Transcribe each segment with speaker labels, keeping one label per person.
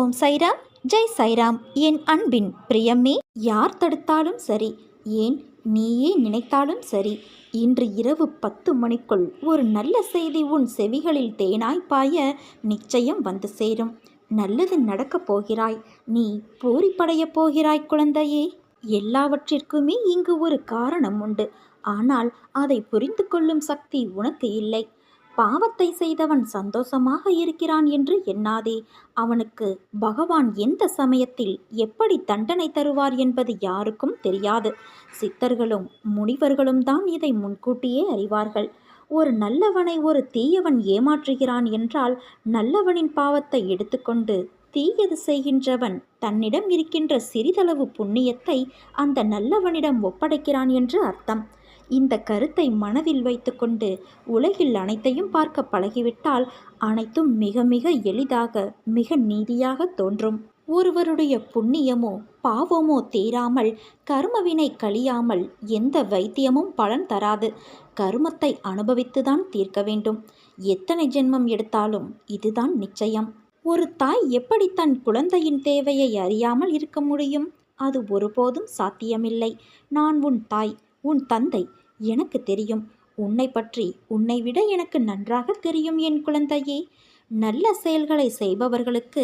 Speaker 1: ஓம் சைராம் ஜெய் சைராம். என் அன்பின் பிரியமே யார் தடுத்தாலும் சரி ஏன் நீயே நினைத்தாலும் சரி இன்று இரவு பத்து மணிக்குள் ஒரு நல்ல செய்தி உன் செவிகளில் தேனாய் பாய நிச்சயம் வந்து சேரும். நல்லது நடக்கப் போகிறாய் நீ பூரிப்படையப் போகிறாய் குழந்தையே. எல்லாவற்றிற்குமே இங்கு ஒரு காரணம் உண்டு. ஆனால் அதை புரிந்து கொள்ளும் சக்தி உனக்கு இல்லை. பாவத்தை செய்தவன் சந்தோஷமாக இருக்கிறான் என்று எண்ணாதே. அவனுக்கு பகவான் எந்த சமயத்தில் எப்படி தண்டனை தருவார் என்பது யாருக்கும் தெரியாது. சித்தர்களும் முனிவர்களும் தான் இதை முன்கூட்டியே அறிவார்கள். ஒரு நல்லவனை ஒரு தீயவன் ஏமாற்றுகிறான் என்றால் நல்லவனின் பாவத்தை எடுத்துக்கொண்டு தீயது செய்கின்றவன் தன்னிடம் இருக்கின்ற சிறிதளவு புண்ணியத்தை அந்த நல்லவனிடம் ஒப்படைக்கிறான் என்று அர்த்தம். இந்த கருத்தை மனதில் வைத்துக்கொண்டு உலகில் அனைத்தையும் பார்க்க பழகிவிட்டால் அனைத்தும் மிக மிக எளிதாக மிக நீதியாக தோன்றும். ஒருவருடைய புண்ணியமோ பாவமோ தீராமல் கர்மவினை கழியாமல் எந்த வைத்தியமும் பலன் தராது. கருமத்தை அனுபவித்துதான் தீர்க்க வேண்டும். எத்தனை ஜென்மம் எடுத்தாலும் இதுதான் நிச்சயம். ஒரு தாய் எப்படி தன் குழந்தையின் தேவையை அறியாமல் இருக்க முடியும்? அது ஒருபோதும் சாத்தியமில்லை. நான் உன் தாய். உன் தந்தை எனக்கு தெரியும். உன்னை பற்றி உன்னை விட எனக்கு நன்றாக தெரியும் என் குழந்தையே. நல்ல செயல்களை செய்பவர்களுக்கு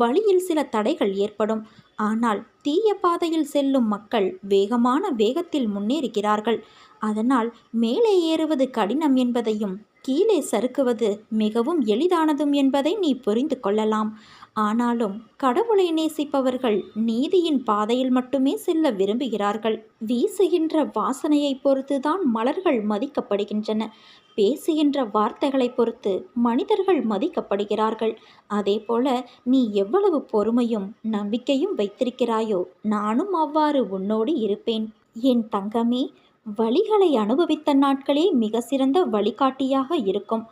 Speaker 1: வழியில் சில தடைகள் ஏற்படும். ஆனால் தீய பாதையில் செல்லும் மக்கள் வேகமான வேகத்தில் முன்னேறுகிறார்கள். அதனால் மேலே ஏறுவது கடினம் என்பதையும் கீழே சறுக்குவது மிகவும் எளிதானதும் என்பதை நீ புரிந்து கொள்ளலாம். ஆனாலும் கடவுளை நேசிப்பவர்கள் நீதியின் பாதையில் மட்டுமே செல்ல விரும்புகிறார்கள். வீசுகின்ற வாசனையை பொறுத்துதான் மலர்கள் மதிக்கப்படுகின்றன. பேசுகின்ற வார்த்தைகளை பொறுத்து மனிதர்கள் மதிக்கப்படுகிறார்கள். அதேபோல நீ எவ்வளவு பொறுமையும் நம்பிக்கையும் வைத்திருக்கிறாயோ நானும் அவ்வாறு உன்னோடு இருப்பேன். என் தங்கமே வழிகளை அனுபவித்த நாட்களே மிக சிறந்த வழிகாட்டியாக இருக்கும்.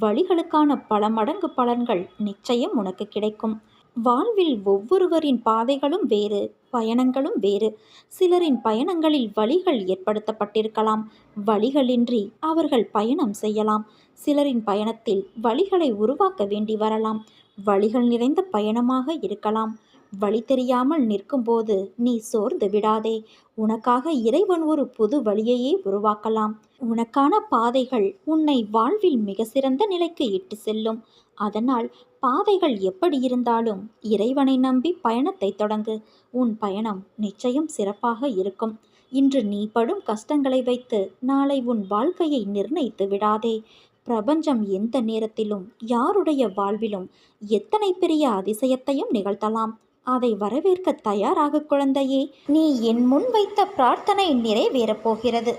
Speaker 1: வழிகளுக்கான பல மடங்கு பலன்கள் நிச்சயம் உனக்கு கிடைக்கும். வாழ்வில் ஒவ்வொருவரின் பாதைகளும் வேறு பயணங்களும் வேறு. சிலரின் பயணங்களில் வழிகள் ஏற்படுத்தப்பட்டிருக்கலாம். வழிகளின்றி அவர்கள் பயணம் செய்யலாம். சிலரின் பயணத்தில் வழிகளை உருவாக்க வேண்டி வரலாம். வழிகள் நிறைந்த பயணமாக இருக்கலாம். வழி தெரியாமல் நிற்கும்போது நீ சோர்ந்து விடாதே. உனக்காக இறைவன் ஒரு புது வழியையே உருவாக்கலாம். உனக்கான பாதைகள் உன்னை வாழ்வில் மிக சிறந்த நிலைக்கு இட்டு செல்லும். அதனால் பாதைகள் எப்படி இருந்தாலும் இறைவனை நம்பி பயணத்தை தொடங்கு. உன் பயணம் நிச்சயம் சிறப்பாக இருக்கும். இன்று நீ படும் கஷ்டங்களை வைத்து நாளை உன் வாழ்க்கையை நிர்ணயித்து விடாதே. பிரபஞ்சம் எந்த நேரத்திலும் யாருடைய வாழ்விலும் எத்தனை பெரிய அதிசயத்தையும் நிகழ்த்தலாம். அதை வரவேற்க தயாராக குழந்தையே நீ என் முன் வைத்த பிரார்த்தனை நிறைவேறப் போகிறது.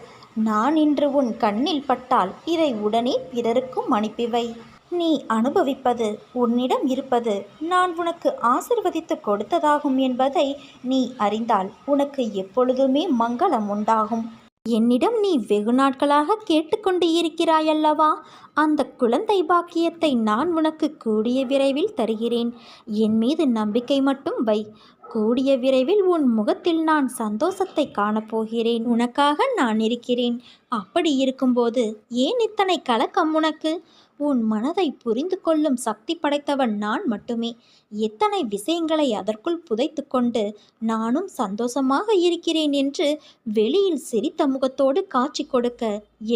Speaker 1: நான் இன்று உன் கண்ணில் பட்டால் இதை உடனே பிறருக்கும் அனுப்பிவை. நீ அனுபவிப்பது உன்னிடம் இருப்பது நான் உனக்கு ஆசிர்வதித்து கொடுத்ததாகும் என்பதை நீ அறிந்தால் உனக்கு எப்பொழுதுமே மங்களம் உண்டாகும். என்னிடம் நீ வெகு நாட்களாக கேட்டுக்கொண்டு இருக்கிறாயல்லவா? அந்த குழந்தை பாக்கியத்தை நான் உனக்கு கூடிய விரைவில் தருகிறேன். என் மீது நம்பிக்கை மட்டும் வை. கூடிய விரைவில் உன் முகத்தில் நான் சந்தோஷத்தை காணப்போகிறேன். உனக்காக நான் இருக்கிறேன். அப்படி இருக்கும்போது ஏன் இத்தனை கலக்கம் உனக்கு? உன் மனதை புரிந்து கொள்ளும் சக்தி படைத்தவன் நான் மட்டுமே. எத்தனை விஷயங்களை அதற்குள் புதைத்து கொண்டு நானும் சந்தோஷமாக இருக்கிறேன் என்று வெளியில் சிரித்த முகத்தோடு காட்சி கொடுக்க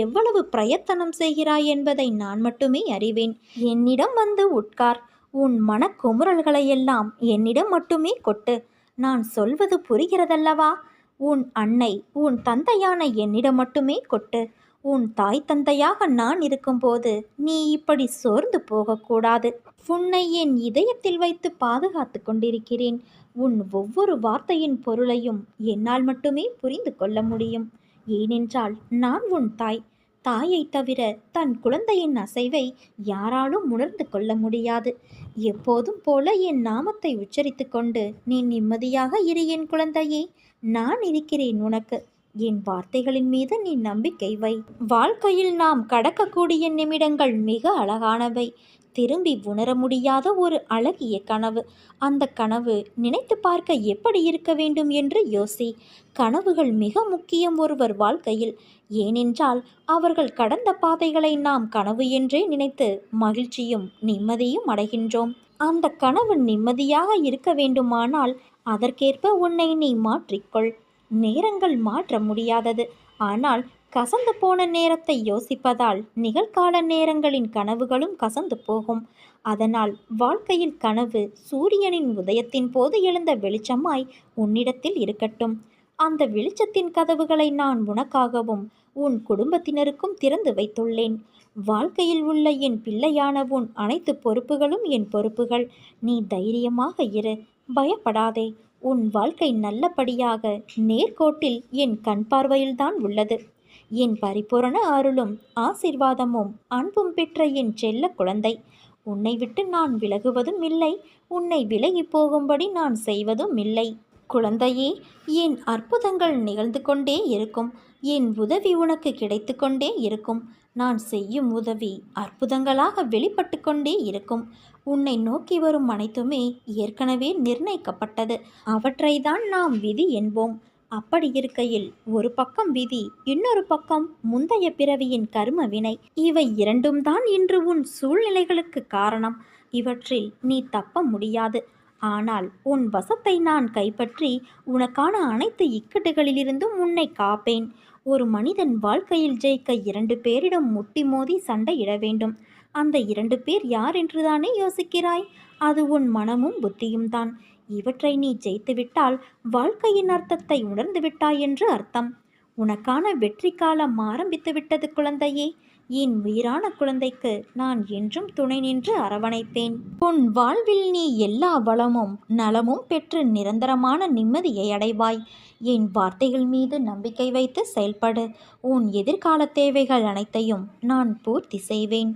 Speaker 1: எவ்வளவு பிரயத்தனம் செய்கிறாய் என்பதை நான் மட்டுமே அறிவேன். என்னிடம் வந்து உட்கார். உன் மனக்குமுறல்களையெல்லாம் என்னிடம் மட்டுமே கொட்டு. நான் சொல்வது புரிகிறதல்லவா? உன் அன்னை உன் தந்தையான என்னிடம் மட்டுமே கொட்டு. உன் தாய் தந்தையாக நான் இருக்கும்போது நீ இப்படி சோர்ந்து போகக்கூடாது. உன்னை என் இதயத்தில் வைத்து பாதுகாத்து கொண்டிருக்கிறேன். உன் ஒவ்வொரு வார்த்தையின் பொருளையும் என்னால் மட்டுமே புரிந்து கொள்ள முடியும். ஏனென்றால் நான் உன் தாய். தாயை தவிர தன் குழந்தையின் அசைவை யாராலும் உணர்ந்து கொள்ள முடியாது. எப்போதும் போல என் நாமத்தை உச்சரித்து கொண்டு நீ நிம்மதியாக இரு என் குழந்தையே. நான் இருக்கிறேன் உனக்கு. என் வார்த்தைகளின் மீது நீ நம்பிக்கை வை. வாழ்க்கையில் நாம் கடக்கக்கூடிய நிமிடங்கள் மிக அழகானவை. திரும்பி உணர முடியாத ஒரு அழகிய கனவு. அந்த கனவு நினைத்து பார்க்க எப்படி இருக்க வேண்டும் என்று யோசி. கனவுகள் மிக முக்கியம் ஒருவர் வாழ்க்கையில். ஏனென்றால் அவர்கள் கடந்த பாதைகளை நாம் கனவு என்றே நினைத்து மகிழ்ச்சியும் நிம்மதியும் அடைகின்றோம். அந்த கனவு நிம்மதியாக இருக்க வேண்டுமானால் அதற்கேற்ப உன்னை நீ மாற்றிக்கொள். நேரங்கள் மாற்ற முடியாதது. ஆனால் கசந்து போன நேரத்தை யோசிப்பதால் நிகழ்கால நேரங்களின் கனவுகளும் கசந்து போகும். அதனால் வாழ்க்கையில் கனவு சூரியனின் உதயத்தின் போது எழுந்த வெளிச்சமாய் உன்னிடத்தில் இருக்கட்டும். அந்த வெளிச்சத்தின் கதவுகளை நான் உனக்காகவும் உன் குடும்பத்தினருக்கும் திறந்து வைத்துள்ளேன். வாழ்க்கையில் உள்ள என் பிள்ளையான உன் அனைத்து பொறுப்புகளும் என் பொறுப்புகள். நீ தைரியமாக இரு பயப்படாதே. உன் வாழ்க்கை நல்லபடியாக நேர்கோட்டில் என் கண் பார்வையில்தான் உள்ளது. என் பரிபூரண அருளும் ஆசிர்வாதமும் அன்பும் பெற்ற என் செல்ல குழந்தை. உன்னை விட்டு நான் விலகுவதும் இல்லை உன்னை விலகி போகும்படி நான் செய்வதும் இல்லை. குழந்தையே என் அற்புதங்கள் நிகழ்ந்து கொண்டே இருக்கும். என் உதவி உனக்கு கிடைத்து கொண்டே இருக்கும். நான் செய்யும் உதவி அற்புதங்களாக வெளிப்பட்டு கொண்டே இருக்கும். உன்னை நோக்கி வரும் அனைத்துமே ஏற்கனவே நிர்ணயிக்கப்பட்டது. அவற்றை தான் நாம் விதி என்போம். அப்படி இருக்கையில் ஒரு பக்கம் விதி இன்னொரு பக்கம் முந்தைய பிறவியின் கரும வினை. இவை இரண்டும் தான் இன்று உன் சூழ்நிலைகளுக்கு காரணம். இவற்றில் நீ தப்ப முடியாது. ஆனால் உன் வசத்தை நான் கைப்பற்றி உனக்கான அனைத்து இக்கட்டுகளிலிருந்தும் உன்னை காப்பேன். ஒரு மனிதன் வாழ்க்கையில் ஜெயிக்க இரண்டு பேரிடம் முட்டி மோதி சண்டையிட வேண்டும். அந்த இரண்டு பேர் யார் என்றுதானே யோசிக்கிறாய்? அது உன் மனமும் புத்தியும் தான். இவற்றை நீ ஜெயித்துவிட்டால் வாழ்க்கையின் அர்த்தத்தை உணர்ந்து விட்டாய் என்று அர்த்தம். உனக்கான வெற்றி காலம் ஆரம்பித்து விட்டது குழந்தையே. என் உயிரான குழந்தைக்கு நான் என்றும் துணை நின்று அரவணைப்பேன். உன் வாழ்வில் நீ எல்லா வளமும் நலமும் பெற்று நிரந்தரமான நிம்மதியை அடைவாய். என் வார்த்தைகள் மீது நம்பிக்கை வைத்து செயல்படு. உன் எதிர்கால தேவைகள் அனைத்தையும் நான் பூர்த்தி செய்வேன்.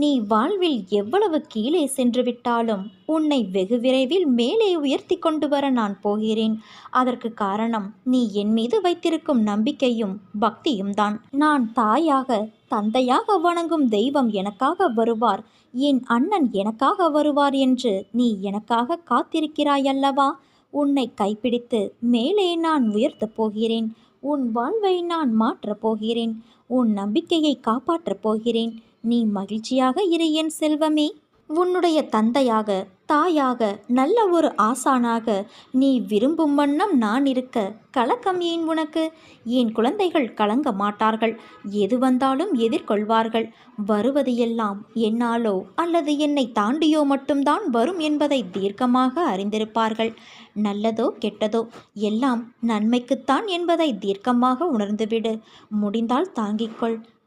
Speaker 1: நீ வாழ்வில் எவ்வளவு கீழே சென்று விட்டாலும் உன்னை வெகு விரைவில் மேலே உயர்த்தி கொண்டு வர நான் போகிறேன். அதற்கு காரணம் நீ என் மீது வைத்திருக்கும் நம்பிக்கையும் பக்தியும் தான். நான் தாயாக தந்தையாக வணங்கும் தெய்வம் எனக்காக வருவார். என் அண்ணன் எனக்காக வருவார் என்று நீ எனக்காக காத்திருக்கிறாய் அல்லவா? உன்னை கைப்பிடித்து மேலே நான் உயர்த்தப் போகிறேன். உன் வாழ்வை நான் மாற்றப் போகிறேன். உன் நம்பிக்கையை காப்பாற்றப் போகிறேன். நீ மகிழ்ச்சியாக இரு என் செல்வமே. உன்னுடைய தந்தையாக தாயாக நல்ல ஒரு ஆசானாக நீ விரும்பும் வண்ணம் நான் இருக்க கலக்கம் ஏன் உனக்கு? என் குழந்தைகள் கலங்க மாட்டார்கள். எது வந்தாலும் எதிர்கொள்வார்கள். வருவது எல்லாம் என்னாலோ அல்லது என்னை தாண்டியோ மட்டும்தான் வரும் என்பதை தீர்க்கமாக அறிந்திருப்பார்கள். நல்லதோ கெட்டதோ எல்லாம் நன்மைக்குத்தான் என்பதை தீர்க்கமாக உணர்ந்துவிடு. முடிந்தால் தாங்கிக்கொள்.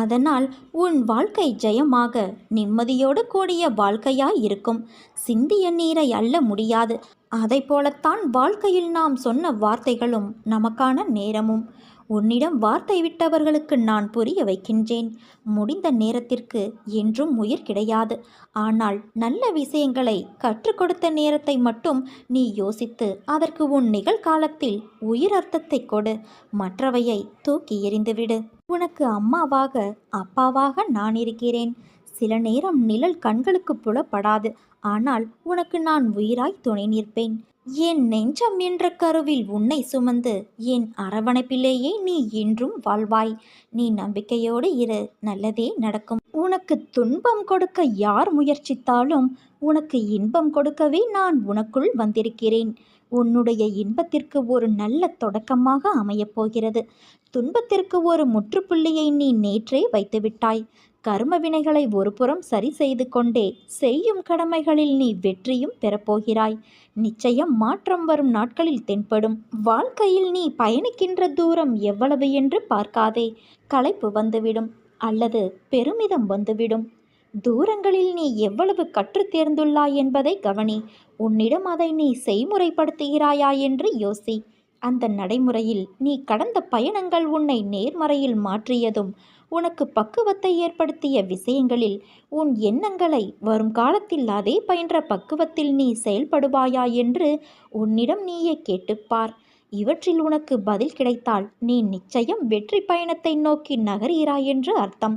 Speaker 1: அதனால் உன் வாழ்க்கை ஜெயமாக நிம்மதியோடு கூடிய வாழ்க்கையாய் இருக்கும். சிந்திய நீரை அள்ள முடியாது. அதை போலத்தான் வாழ்க்கையில் நாம் சொன்ன வார்த்தைகளும் நமக்கான நேரமும். உன்னிடம் வார்த்தை விட்டவர்களுக்கு நான் புரிய வைக்கின்றேன். முடிந்த நேரத்திற்கு என்றும் உயிர் கிடையாது. ஆனால் நல்ல விஷயங்களை கற்றுக் கொடுத்த நேரத்தை மட்டும் நீ யோசித்து அதற்கு உன் நிகழ்காலத்தில் உயிர் அர்த்தத்தை கொடு. மற்றவையை தூக்கி எறிந்துவிடு. உனக்கு அம்மாவாக அப்பாவாக நான் இருக்கிறேன். சில நேரம் நிழல் கண்களுக்கு புலப்படாது. ஆனால் உனக்கு நான் உயிராய் துணை நிற்பேன். என் நெஞ்சம் என்ற கருவில் உன்னை சுமந்து என் அரவணைப்பிலேயே நீ என்றும் வாழ்வாய். நீ நம்பிக்கையோடு இரு நல்லதே நடக்கும். உனக்கு துன்பம் கொடுக்க யார் முயற்சித்தாலும் உனக்கு இன்பம் கொடுக்கவே நான் உனக்குள் வந்திருக்கிறேன். உன்னுடைய இன்பத்திற்கு ஒரு நல்ல தொடக்கமாக அமையப் போகிறது. துன்பத்திற்கு ஒரு முற்றுப்புள்ளியை நீ நேற்றே வைத்துவிட்டாய். கர்ம வினைகளை ஒருபுறம் சரி செய்து கொண்டே செய்யும் கடமைகளில் நீ வெற்றியும் பெறப்போகிறாய். நிச்சயம் மாற்றம் வரும் நாட்களில் தென்படும். வாழ்க்கையில் நீ பயணிக்கின்ற தூரம் எவ்வளவு என்று பார்க்காதே. களைப்பு வந்துவிடும் அல்லது பெருமிதம் வந்துவிடும். தூரங்களில் நீ எவ்வளவு கற்றுத் தேர்ந்துள்ளாய் என்பதை கவனி. உன்னிடம் அதை நீ செய்முறைப்படுத்துகிறாயா என்று யோசி. அந்த நடைமுறையில் நீ கடந்த பயணங்கள் உன்னை நேர்மறையில் மாற்றியதும் உனக்கு பக்குவத்தை ஏற்படுத்திய விஷயங்களில் உன் எண்ணங்களை வரும் காலத்தில் அதே பயின்ற பக்குவத்தில் நீ செயல்படுவாயா என்று உன்னிடம் நீயே கேட்டுப்பார். இவற்றில் உனக்கு பதில் கிடைத்தால் நீ நிச்சயம் வெற்றி பயணத்தை நோக்கி நகர்கிறாய் என்று அர்த்தம்.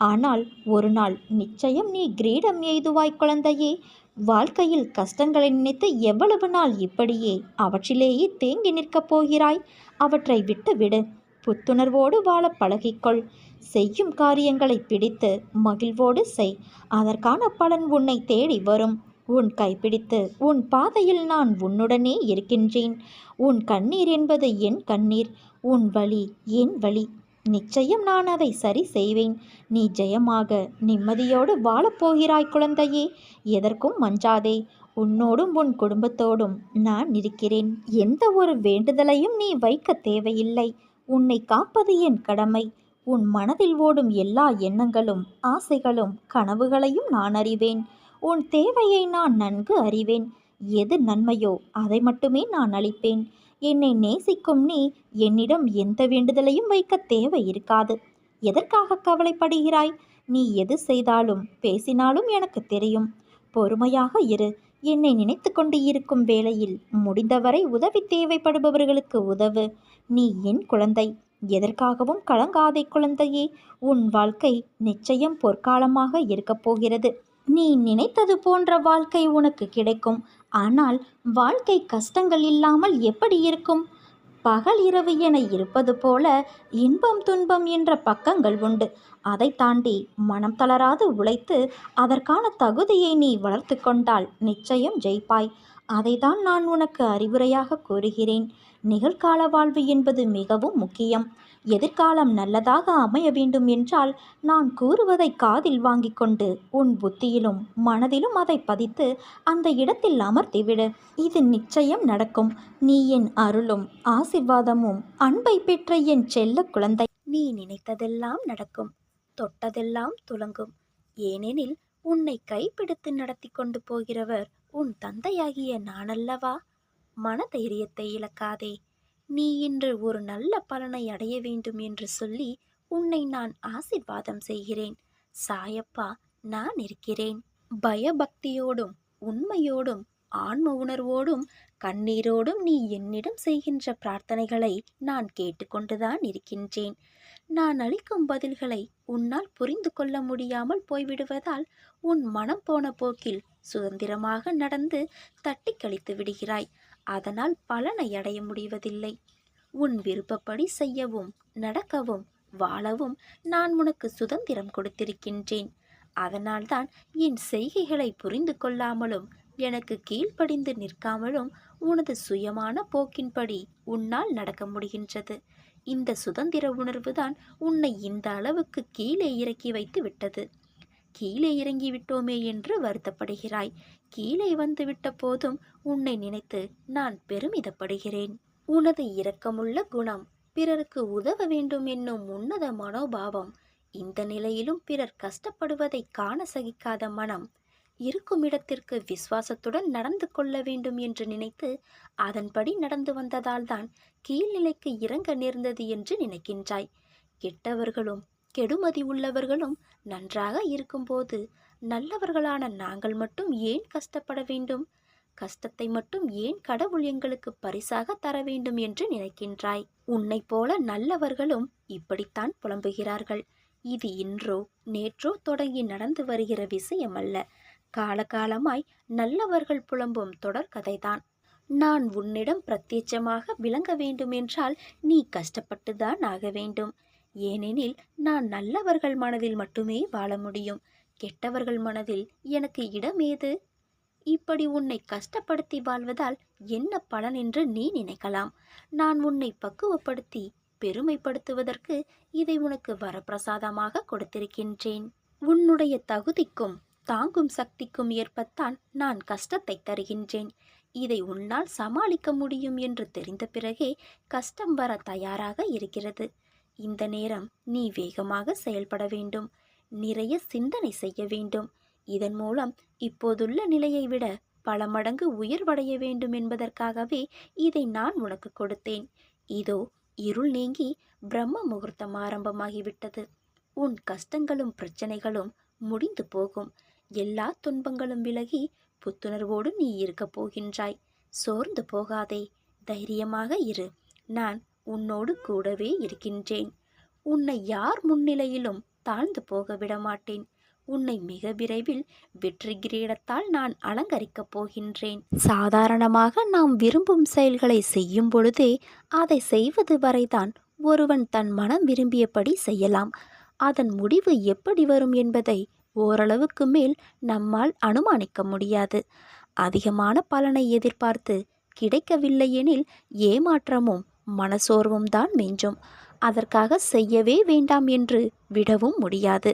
Speaker 1: ஆனால் ஒரு நாள் நிச்சயம் நீ கிரீடம் எய்துவாய் குழந்தையே. வாழ்க்கையில் கஷ்டங்களை நினைத்து எவ்வளவு நாள் இப்படியே? அவற்றிலேயே தேங்கி நிற்கப் போகிறாய். அவற்றை விட்டு விடு. புத்துணர்வோடு வாழ பழகிக்கொள். செய்யும் காரியங்களை பிடித்து மகிழ்வோடு செய். அதற்கான பலன் உன்னை தேடி வரும். உன் கைப்பிடித்து உன் பாதையில் நான் உன்னுடனே இருக்கின்றேன். உன் கண்ணீர் என்பது என் கண்ணீர். உன் வழி என் வழி. நிச்சயம் நான் அதை சரி செய்வேன். நீ ஜெயமாக நிம்மதியோடு வாழப்போகிறாய் குழந்தையே. எதற்கும் மஞ்சாதே. உன்னோடும் உன் குடும்பத்தோடும் நான் இருக்கிறேன். எந்த ஒரு வேண்டுதலையும் நீ வைக்க தேவையில்லை. உன்னை காப்பது என் கடமை. உன் மனதில் ஓடும் எல்லா எண்ணங்களும் ஆசைகளும் கனவுகளையும் நான் அறிவேன். உன் தேவையை நான் நன்கு அறிவேன். எது நன்மையோ அதை மட்டுமே நான் அளிப்பேன். என்னை நேசிக்கும் நீ என்னிடம் எந்த வேண்டுதலையும் வைக்க தேவை இருக்காது எதற்காக கவலைப்படுகிறாய்? நீ எது செய்தாலும் பேசினாலும் எனக்கு தெரியும். பொறுமையாக இரு. என்னை நினைத்து கொண்டு இருக்கும் வேளையில் முடிந்தவரை உதவி தேவைப்படுபவர்களுக்கு உதவு. நீ என் குழந்தை. எதற்காகவும் கலங்காதே குழந்தையே. உன் வாழ்க்கை நிச்சயம் பொற்காலமாக இருக்கப் போகிறது. நீ நினைத்தது போன்ற வாழ்க்கை உனக்கு கிடைக்கும். ஆனால் வாழ்க்கை கஷ்டங்கள் இல்லாமல் எப்படி இருக்கும்? பகல் இரவு என இருப்பது போல இன்பம் துன்பம் என்ற பக்கங்கள் உண்டு. அதை தாண்டி மனம் தளராது உழைத்து அதற்கான தகுதியை நீ வளர்த்து கொண்டால் நிச்சயம் ஜெயிப்பாய். அதைதான் நான் உனக்கு அறிவுரையாக கூறுகிறேன். நிகழ்கால வாழ்வு என்பது மிகவும் முக்கியம். எதிர்காலம் நல்லதாக அமைய வேண்டும் என்றால் நான் கூறுவதை காதில் வாங்கிக் கொண்டு உன் புத்தியிலும் மனதிலும் அதை பதித்து அந்த இடத்தில் அமர்த்திவிடு. இது நிச்சயம் நடக்கும். நீ என் அருளும் ஆசிர்வாதமும் அன்பை பெற்ற என் செல்ல குழந்தை. நீ நினைத்ததெல்லாம் நடக்கும். தொட்டதெல்லாம் துலங்கும். ஏனெனில் உன்னை கைப்பிடித்து நடத்தி கொண்டு போகிறவர் உன் தந்தையாகிய நானல்லவா? மனதைரியத்தை இழக்காதே. நீ இன்று ஒரு நல்ல பலனை அடைய வேண்டும் என்று சொல்லி உன்னை நான் ஆசிர்வாதம் செய்கிறேன். சாயப்பா நான் இருக்கிறேன். பயபக்தியோடும் உண்மையோடும் ஆன்ம உணர்வோடும் கண்ணீரோடும் நீ என்னிடம் செய்கின்ற பிரார்த்தனைகளை நான் கேட்டுக்கொண்டுதான் இருக்கின்றேன். நான் அளிக்கும் பதில்களை உன்னால் புரிந்து கொள்ள முடியாமல் போய்விடுவதால் உன் மனம் போன போக்கில் சுதந்திரமாக நடந்து தட்டி கழித்து விடுகிறாய். அதனால் பலனை அடைய முடிவதில்லை. உன் விருப்பப்படி செய்யவும் நடக்கவும் வாழவும் நான் உனக்கு சுதந்திரம் கொடுத்திருக்கின்றேன். அதனால்தான் என் செய்கைகளை புரிந்து கொள்ளாமலும் எனக்கு கீழ்ப்படிந்து நிற்காமலும் உனது சுயமான போக்கின்படி உன்னால் நடக்க முடிகின்றது.
Speaker 2: இந்த சுதந்திர உணர்வுதான் உன்னை இந்த அளவுக்கு கீழே இறக்கி வைத்து விட்டது. கீழே இறங்கி விட்டோமே என்று வருத்தப்படுகிறாய். கீழே வந்து விட்ட போதும் உன்னை நினைத்து நான் பெருமிதப்படுகிறேன். உனது இரக்கமுள்ள குணம் பிறருக்கு உதவ வேண்டும் என்னும் உன்னத மனோபாவம் இந்த நிலையிலும் பிறர் கஷ்டப்படுவதை காண சகிக்காத மனம் இருக்கும் இடத்திற்கு விசுவாசத்துடன் நடந்து கொள்ள வேண்டும் என்று நினைத்து அதன்படி நடந்து வந்ததால்தான் கீழ்நிலைக்கு இறங்க நேர்ந்தது என்று நினைக்கின்றாய். கெட்டவர்களும் கெடுமதி உள்ளவர்களும் நன்றாக இருக்கும்போது நல்லவர்களான நாங்கள் மட்டும் ஏன் கஷ்டப்பட வேண்டும்? கஷ்டத்தை மட்டும் ஏன் கடவுள் எங்களுக்கு பரிசாக தர வேண்டும் என்று நினைக்கின்றாய்? உன்னைப் போல நல்லவர்களும் இப்படித்தான் புலம்புகிறார்கள். இது இன்றோ நேற்றோ தொடங்கி நடந்து வருகிற விஷயம் அல்ல காலகாலமாய் நல்லவர்கள் புலம்பும் தொடர் கதைதான். நான் உன்னிடம் பிரத்யட்சமாக விளங்க வேண்டுமென்றால் நீ கஷ்டப்பட்டுதான் ஆக வேண்டும். ஏனெனில் நான் நல்லவர்கள் மனதில் மட்டுமே வாழ முடியும். கெட்டவர்கள் மனதில் எனக்கு இடம் ஏது? இப்படி உன்னை கஷ்டப்படுத்தி வாழ்வதால் என்ன பலன் என்று நீ நினைக்கலாம். நான் உன்னை பக்குவப்படுத்தி பெருமைப்படுத்துவதற்கு இதை உனக்கு வரப்பிரசாதமாக கொடுத்திருக்கின்றேன். உன்னுடைய தகுதிக்கும் தாங்கும் சக்திக்கும் ஏற்பத்தான் நான் கஷ்டத்தை தருகின்றேன். இதை உன்னால் சமாளிக்க முடியும் என்று தெரிந்த பிறகே கஷ்டம் வர தயாராக இருக்கிறது. இந்த நேரம் நீ வேகமாக செயல்பட வேண்டும். நிறைய சிந்தனை செய்ய வேண்டும். இதன் மூலம் இப்போதுள்ள நிலையை விட பல மடங்கு உயர்வடைய வேண்டும் என்பதற்காகவே இதை நான் உனக்கு கொடுத்தேன். இதோ இருள் நீங்கி பிரம்ம முகூர்த்தம் ஆரம்பமாகிவிட்டது. உன் கஷ்டங்களும் பிரச்சனைகளும் முடிந்து போகும். எல்லா துன்பங்களும் விலகி புத்துணர்வோடு நீ இருக்கப் போகின்றாய். சோர்ந்து போகாதே. தைரியமாக இரு. நான் உன்னோடு கூடவே இருக்கின்றேன். உன்னை யார் முன்னிலையிலும் தாழ்ந்து போக விடமாட்டேன். உன்னை மிக விரைவில் வெற்றி கிரீடத்தால் நான் அலங்கரிக்கப் போகின்றேன். சாதாரணமாக நாம் விரும்பும் செயல்களை செய்யும் பொழுதே அதை செய்வது வரைதான் ஒருவன் தன் மனம் விரும்பியபடி செய்யலாம். அதன் முடிவு எப்படி வரும் என்பதை ஓரளவுக்கு மேல் நம்மால் அனுமானிக்க முடியாது. அதிகமான பலனை எதிர்பார்த்து கிடைக்கவில்லை எனில் ஏமாற்றமும் மனசோர்வும் தான் மிஞ்சும். அதற்காக செய்யவே வேண்டாம் என்று விடவும் முடியாது.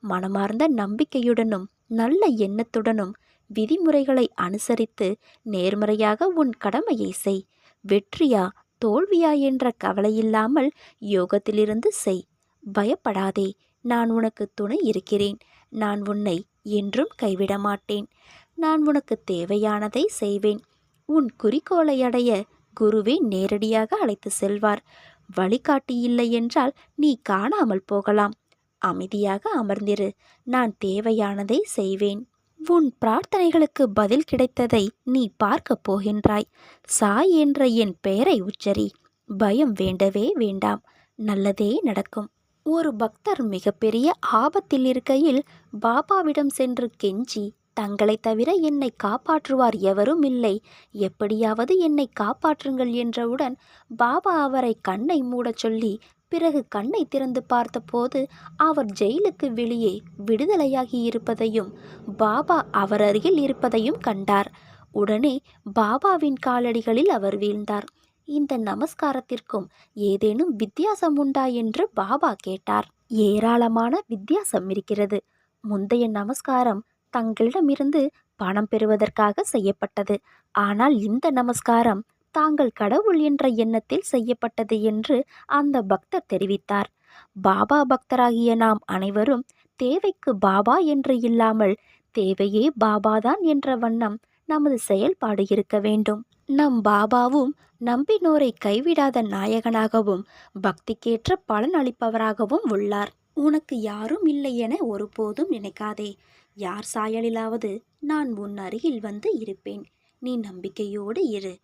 Speaker 2: மனமார்ந்த நம்பிக்கையுடனும் நல்ல எண்ணத்துடனும் விதிமுறைகளை அனுசரித்து நேர்மறையாக உன் கடமையை செய். வெற்றியா தோல்வியா என்ற கவலையில்லாமல் யோகத்திலிருந்து செய். பயப்படாதே நான் உனக்கு துணை இருக்கிறேன். நான் உன்னை என்றும் கைவிட மாட்டேன் நான் உனக்கு தேவையானதை செய்வேன். உன் குறிக்கோளை அடைய குருவே நேரடியாக அழைத்து செல்வார். வழிகாட்டி இல்லை என்றால் நீ காணாமல் போகலாம். அமைதியாக அமர்ந்திரு. நான் தேவையானதை செய்வேன். உன் பிரார்த்தனைகளுக்கு பதில் கிடைத்ததை நீ பார்க்கப் போகின்றாய். சாய் என்ற என் பெயரை உச்சரி. பயம் வேண்டவே வேண்டாம். நல்லதே நடக்கும். ஒரு பக்தர் மிகப்பெரிய ஆபத்தில் இருக்கையில் பாபாவிடம் சென்று கெஞ்சி தங்களை தவிர என்னை காப்பாற்றுவார் எவரும் இல்லை. எப்படியாவது என்னை காப்பாற்றுங்கள் என்றவுடன் பாபா அவரை கண்ணை மூடச் சொல்லி பிறகு கண்ணை திறந்து பார்த்தபோது அவர் ஜெயிலுக்கு வெளியே விடுதலையாகி இருப்பதையும் பாபா அவர் அருகில் இருப்பதையும் கண்டார். உடனே பாபாவின் காலடிகளில் அவர் வீழ்ந்தார். இந்த நமஸ்காரத்திற்கும் ஏதேனும் வித்தியாசம் உண்டா என்று பாபா கேட்டார். ஏராளமான வித்தியாசம் இருக்கிறது. முந்தைய நமஸ்காரம் தங்களிடமிருந்து பணம் பெறுவதற்காக செய்யப்பட்டது. ஆனால் இந்த நமஸ்காரம் தாங்கள் கடவுள் என்ற எண்ணத்தில் செய்யப்பட்டது என்று அந்த பக்தர் தெரிவித்தார். பாபா பக்தராகிய நாம் அனைவரும் தேவைக்கு பாபா என்று இல்லாமல் தேவையே பாபாதான் என்ற வண்ணம் நமது செயல்பாடு இருக்க வேண்டும். நம் பாபாவும் நம்பினோரை கைவிடாத நாயகனாகவும் பக்திக்கேற்ற பலன் அளிப்பவராகவும் உள்ளார். உனக்கு யாரும் இல்லை என ஒருபோதும் நினைக்காதே. யார் சாயலிலாவது நான் உன் அருகில் வந்து இருப்பேன். நீ நம்பிக்கையோடு இரு.